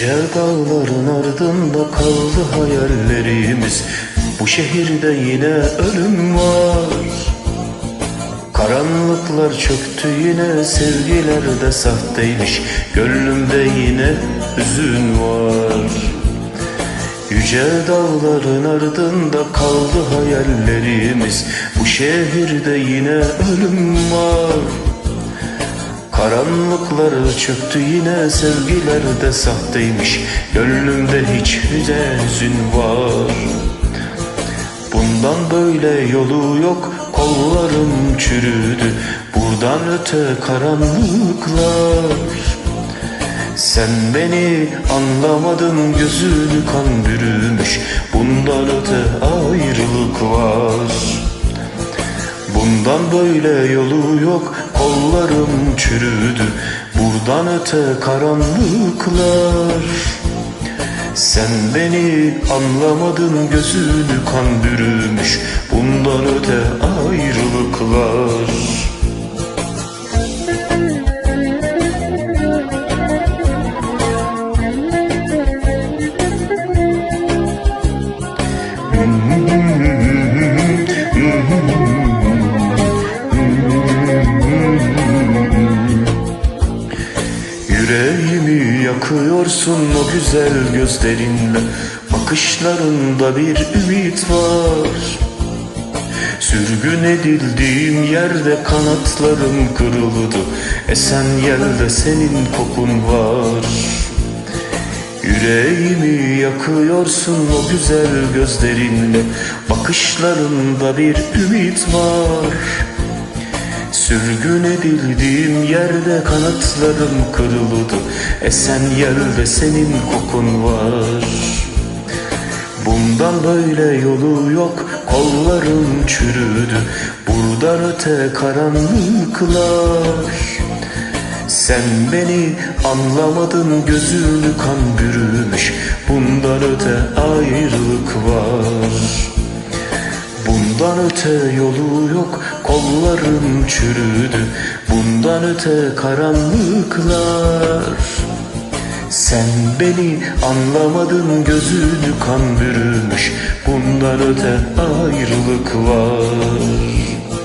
Yüce dağların ardında kaldı hayallerimiz. Bu şehirde yine ölüm var. Karanlıklar çöktü yine sevgiler de sahteymiş. Gönlümde yine hüzün var. Yüce dağların ardında kaldı hayallerimiz. Bu şehirde yine ölüm var Karanlıklar çöktü yine sevgiler de sahteymiş. Gönlümde hiç hüzün var. Bundan böyle yolu yok kollarım çürüdü. Buradan öte karanlıklar. Sen beni anlamadın gözünü kan bürümüş. Bundan öte ayrılık var böyle yolu yok. Kollarım çürüdü. Buradan öte karanlıklar. Sen beni anlamadın. Gözünü kan bürümüş. Bundan öte yakıyorsun o güzel gözlerinle. Bakışlarında bir ümit var. Sürgün edildiğim yerde kanatlarım kırıldı. Esen yerde senin kokun var. Yüreğimi yakıyorsun o güzel gözlerinle. Bakışlarında bir ümit var Sürgün edildiğim yerde kanatlarım kırıldı. Esen yerde senin kokun var. Bundan böyle yolu yok kollarım çürüdü. Buradan öte karanlıklar Sen beni anlamadın gözünü kan bürümüş. Bundan öte ayrılık var Bundan öte yolu yok kollarım çürüdü. Bundan öte karanlıklar. Sen beni anlamadın gözünü kan bürümüş. Bundan öte ayrılık var